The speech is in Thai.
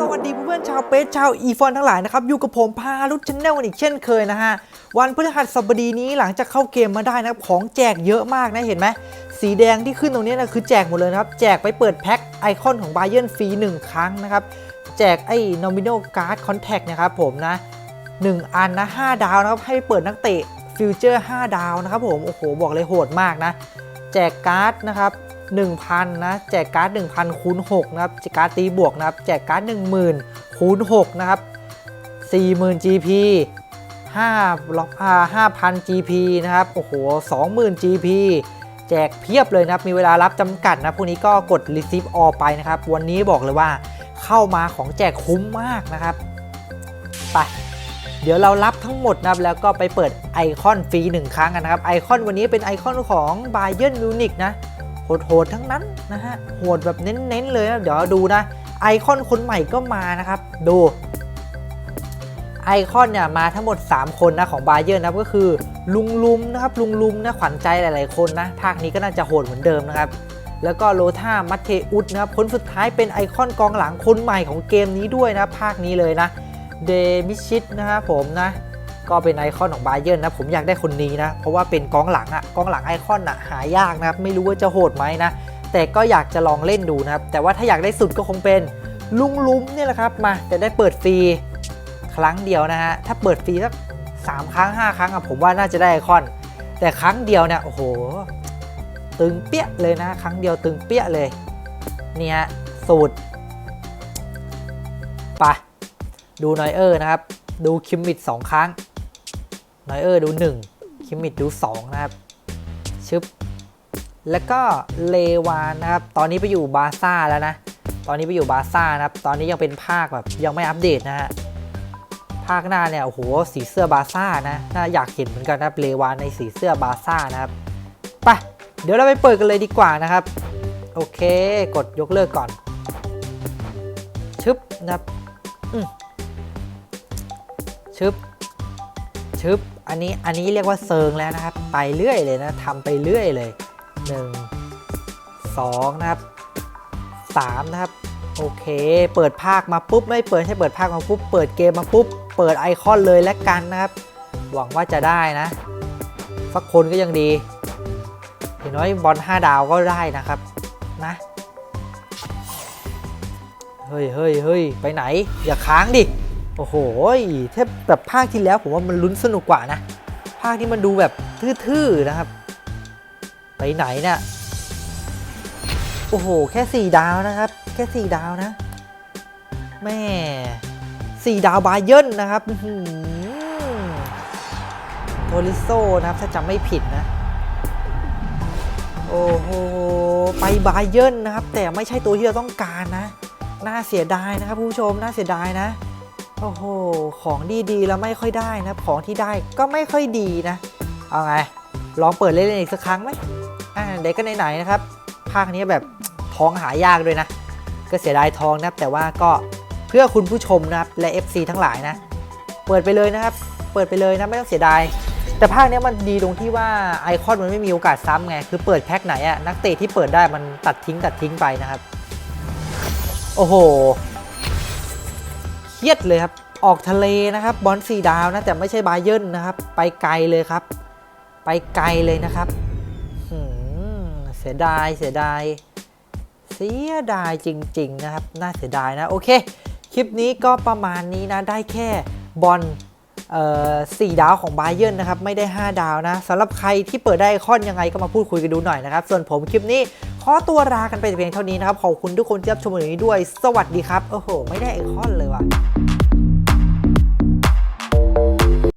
สวัสดีเพื่อนๆชาวเปซชาวอีฟอนทั้งหลายนะครับ อยู่กับผมพารุชชแนลอีกเช่นเคยนะฮะ วันพฤหัสบดีนี้หลังจากเข้าเกมมาได้นะครับของแจกเยอะมากนะเห็นไหมสีแดงที่ขึ้นตรงนี้นะคือแจกหมดเลยนะครับ แจกไปเปิดแพ็คไอคอนของบ a เ e นฟรี1ครั้งนะครับ แจกไอ้ nominal card contact นะครับผมนะ 1 อันนะ 5 ดาวนะครับ ให้เปิดนักเตะฟิวเจอร์ 5 ดาวนะครับผม โอ้โห บอกเลยโหดมากนะ แจกการ์ดนะครับ 1,000 นะแจกการ์ด 1,000 คูณ 6 นะครับแจกการ์ดตีบวกนะครับแจกการ์ด 10,000 คูณ 6 นะครับ 40,000 GP 5ล็อกอา5,000 GP นะครับ โอ้โห 20,000 GP แจกเพียบเลยนะครับ มีเวลารับจำกัดนะ พวกนี้ก็กด receive all ไปนะครับ วันนี้บอกเลยว่าเข้ามาของแจกคุ้มมากนะครับ ไป เดี๋ยวเรารับทั้งหมดนะครับ แล้วก็ไปเปิดไอคอนฟรีหนึ่งครั้งกันนะครับ ไอคอนวันนี้เป็นไอคอนของบ a เ e นมิวนิกนะ โหดๆทั้งนั้นนะฮะโหดแบบเน้นๆเลยนะเดี๋ยวดูนะไอคอนคนใหม่ก็มานะครับดูไอคอนเนี่ยมาทั้งหมด 3 คนนะของบาเยอร์นะครับก็คือลุงลุมนะครับลุงลุมนะขวัญใจหลาย ๆ คนนะภาคนี้ก็น่าจะโหดเหมือนเดิมนะครับแล้วก็โลธามัตเทอุสนะครับคนสุดท้ายเป็นไอคอนกองหลังคนใหม่ของเกมนี้ด้วยนะภาคนี้เลยนะเดมิชิตนะครับผมนะ ก็เป็นไอคอนของบาเยอร์นะ ผมอยากได้คนนี้นะ เพราะว่าเป็นกองหลังอะกองหลังไอคอนอะหายากนะครับ ไม่รู้ว่าจะโหดไหมนะ แต่ก็อยากจะลองเล่นดูนะครับ แต่ว่าถ้าอยากได้สุดก็คงเป็นลุงลุ้มเนี่ยแหละครับ มาจะได้เปิดฟรีครั้งเดียวนะฮะ ถ้าเปิดฟรีสักสามครั้ง 5 ครั้งอะผมว่าน่าจะได้ไอคอน แต่ครั้งเดียวเนี่ยโอ้โห ตึงเปี้ยเลยนะ ครั้งเดียวตึงเปี้ยเลย เนี่ยสูตรไปดูนอยเออร์นะครับ ดูคิมมิด2ครั้ง นอยเออร์ดู 1 คิมมิดดู 2 นะครับ ชึบ แล้วก็เลวานนะครับ ตอนนี้ไปอยู่บาซ่าแล้วนะ ตอนนี้ไปอยู่บาซ่านะครับ ตอนนี้ยังเป็นภาคแบบยังไม่อัปเดตนะฮะ ภาคหน้าเนี่ย โอ้โห สีเสื้อบาซ่านะ น่าอยากเห็นเหมือนกันนะครับ เลวานในสีเสื้อบาซ่านะครับ ไป เดี๋ยวเราไปเปิดกันเลยดีกว่านะครับ โอเค กดยกเลิกก่อน ชึบนะครับชึบ ชึบอันนี้อันนี้เรียกว่าเซิงแล้วนะครับ ไปเรื่อยเลยนะทำไปเรื่อยเลย 1 2 นะครับ 3 นะครับ โอเค เปิดภาคมาปุ๊บไม่เปิดให้เปิดภาคมาปุ๊บเปิดเกมมาปุ๊บเปิดไอคอนเลยและกันนะครับ หวังว่าจะได้นะสักคนก็ยังดีอย่างน้อยบอล5ดาวก็ได้นะครับนะเฮ้ยเฮ้ยเฮ้ยไปไหน อย่าค้างดิ โอ้โหถ้าแบบภาคที่แล้วผมว่ามันลุ้นสนุกกว่านะ ภาคนี้มันดูแบบทื่อๆนะครับ ไปไหนเนี่ยโอ้โห แค่ 4 ดาวนะครับ แค่ 4 ดาวนะ แม่ 4 ดาวบาเยิร์นนะครับอื้อหือโทริโซนะครับถ้าจำไม่ผิดนะ โอ้โห ไปบาเยิร์นนะครับ แต่ไม่ใช่ตัวที่เราต้องการนะ น่าเสียดายนะครับผู้ชม น่าเสียดายนะ โอ้โห ของดีๆแล้วไม่ค่อยได้นะ ของที่ได้ก็ไม่ค่อยดีนะ เอาไง ลองเปิดเล่นๆอีกสักครั้งไหมอ่าเด็กก็ไหนๆนะครับ ภาคนี้แบบทองหายากด้วยนะ ก็เสียดายทองนะแต่ว่าก็เพื่อคุณผู้ชมนะครับและ FC ทั้งหลายนะ เปิดไปเลยนะครับ เปิดไปเลยนะไม่ต้องเสียดาย แต่ภาคนี้มันดีตรงที่ว่าไอคอนมันไม่มีโอกาสซ้ำไง คือเปิดแพ็คไหนอะนักเตะที่เปิดได้มันตัดทิ้งตัดทิ้งไปนะครับ โอ้โห เครียดเลยครับ ออกทะเลนะครับ บอลสี่ดาวนะแต่ไม่ใช่บาเยิร์นนะครับ ไปไกลเลยครับ ไปไกลเลยนะครับเสียดายเสียดายเสียดายจริง ๆ นะครับ น่าเสียดายนะ โอเค คลิปนี้ก็ประมาณนี้นะ ได้แค่บอลสี่ดาวของบาเยิร์นนะครับ ไม่ได้ 5 ดาวนะสำหรับใครที่เปิดได้คอนยังไงก็มาพูดคุยกันดูหน่อยนะครับ ส่วนผมคลิปนี้ อตัวรากันไปแต่เพียงเท่านี้นะครับ ขอบคุณทุกคนที่รับชมวันนี้ด้วย สวัสดีครับ โอ้โห ไม่ได้ไอคอนเลยว่ะ